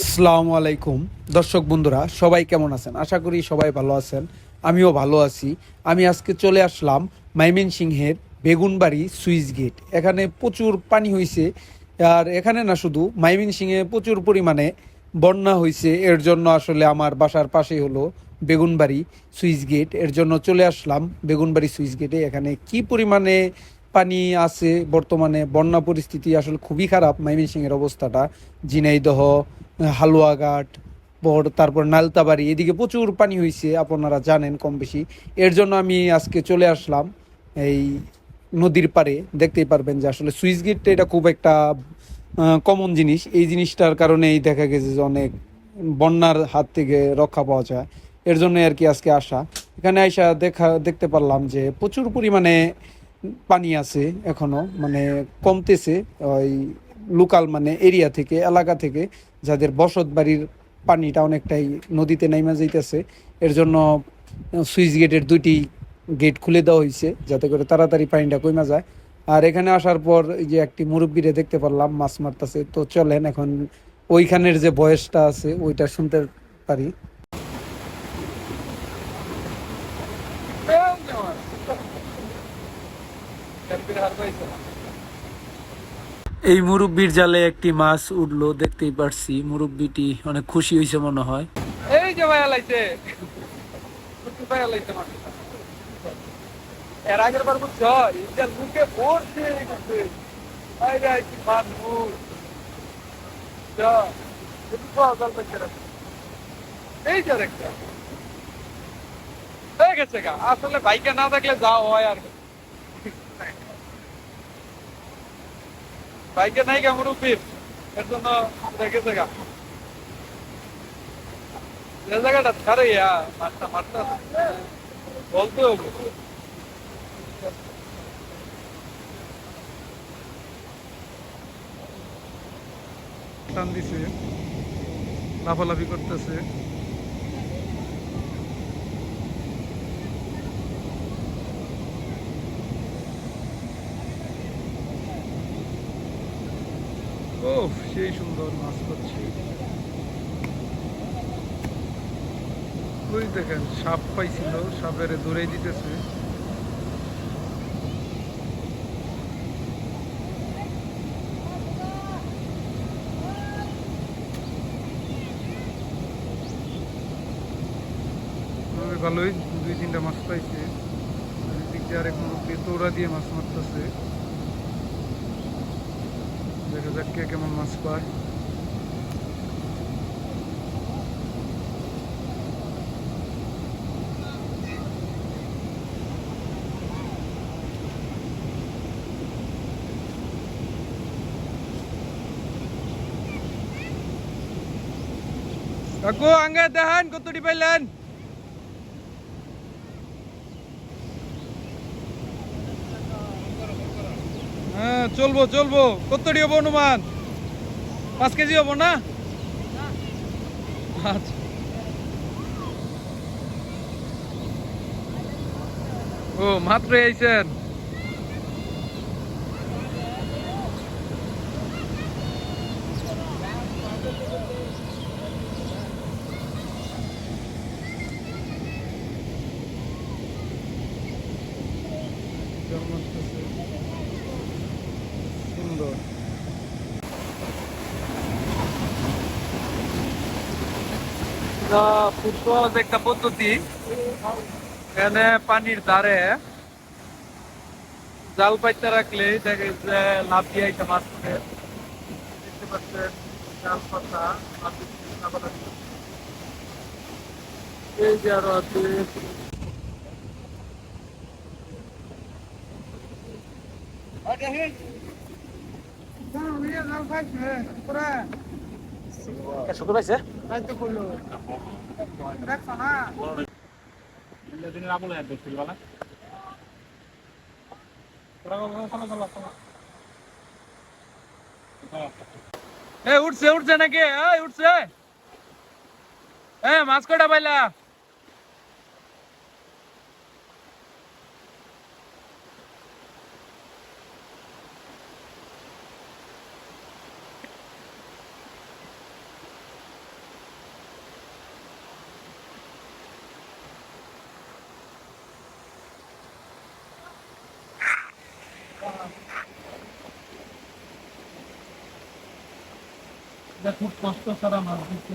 আসসালামু আলাইকুম। দর্শক বন্ধুরা, সবাই কেমন আছেন? আশা করি সবাই ভালো আছেন। আমিও ভালো আছি। আমি আজকে চলে আসলাম ময়মনসিংহের বেগুনবাড়ি সুইচ গেট। এখানে প্রচুর পানি হয়েছে আর এখানে না শুধু মাইমিন সিংহে প্রচুর পরিমাণে বন্যা হয়েছে এর জন্য আসলে আমার বাসার পাশেই হলো বেগুনবাড়ি সুইচ গেট। এর জন্য চলে আসলাম বেগুনবাড়ি সুইচ গেটে। এখানে কি পরিমাণে পানি আছে, বর্তমানে বন্যা পরিস্থিতি আসলে খুবই খারাপ, ময়মনসিংহের অবস্থাটা। ঝিনাইদহ, হালুয়াঘাট পর তারপর নালতাবাড়ি, এদিকে প্রচুর পানি হয়েছে আপনারা জানেন কম বেশি এর জন্য আমি আজকে চলে আসলাম এই নদীর পারে দেখতেই পারবেন যে আসলে সুইচ গেটটা এটা খুব একটা কমন জিনিস। এই জিনিসটার কারণেই দেখা গেছে যে অনেক বন্যার হাত থেকে রক্ষা পাওয়া যায়। এর জন্য আর কি আজকে আসা। এখানে আইসা দেখা, দেখতে পারলাম যে প্রচুর পরিমাণে পানি আছে এখনও মানে কমতেছে ওই লোকাল মানে এরিয়া থেকে, এলাকা থেকে, যাদের বসত বাড়ির পানিটা অনেকটাই নদীতে নাইমা যাইতেছে। এর জন্য সুইচ গেটের দুইটি গেট খুলে দেওয়া হয়েছে যাতে করে তাড়াতাড়ি পানিটা কমে যায়। আর এখানে আসার পর যে একটি মুরব্বীরে দেখতে পারলাম, মাছ মারতেছে। তো চলেন এখন ওইখানের যে বয়সটা আছে, ওইটা শুনতে পারি। এই মুরব্বির জালে একটি মাছ উঠল, দেখতেই পারছি মুরব্বিটি অনেক খুশি হয়েছে মনে হয়। এই যে ভাই আলাইছে কুটু ভাই আলাইছে মাছ এর আগের বার মুখে কি যা পেছে এই যে হয়ে গেছে গা। আসলে বাইকে না থাকলে যাও হয় আর কি। বাইকে নাই গা মুরব্বীর এর জন্য দেখেছে গা। জায়গাটা ছাড়ে ইয়া মারতে বলতে হবে। টান দিছে, লাফালাফি করতেছে। ও সেই সুন্দর মাছ ওই দেখেন, সাপ পাইছিল, সাপের দৌড়াই দিতেছে। ভালোই দুই তিনটা মাছ পাইছে। এদিক দিয়ে আরেক মুরব্বী তোরা দিয়ে মাছ মারতেছে। দেখা যাক কে কেমন মাছ পায় কাকু আঙ্গে দেখান কতটি পাইলেন হ্যাঁ চলবো চলবো। কতটি হব অনুমান? পাঁচ কেজি হব না? আচ্ছা। ও মাত্র আইছেন সুন্দর ফুটবল একটা পদ্ধতি। এখানে পানির ধারে জাল পাইতে রাখলে দেখে যে লাভ দিয়ে একটা মাছ দেখতে পাচ্ছেন, জাল পাতা। এই যে আরও আছে। শুনতে পাইছে? উঠছে উঠছে নাকি? উঠছে। এ মাছ কটা পাইলা? খুব কষ্ট ছাড়া মাছ ধরতে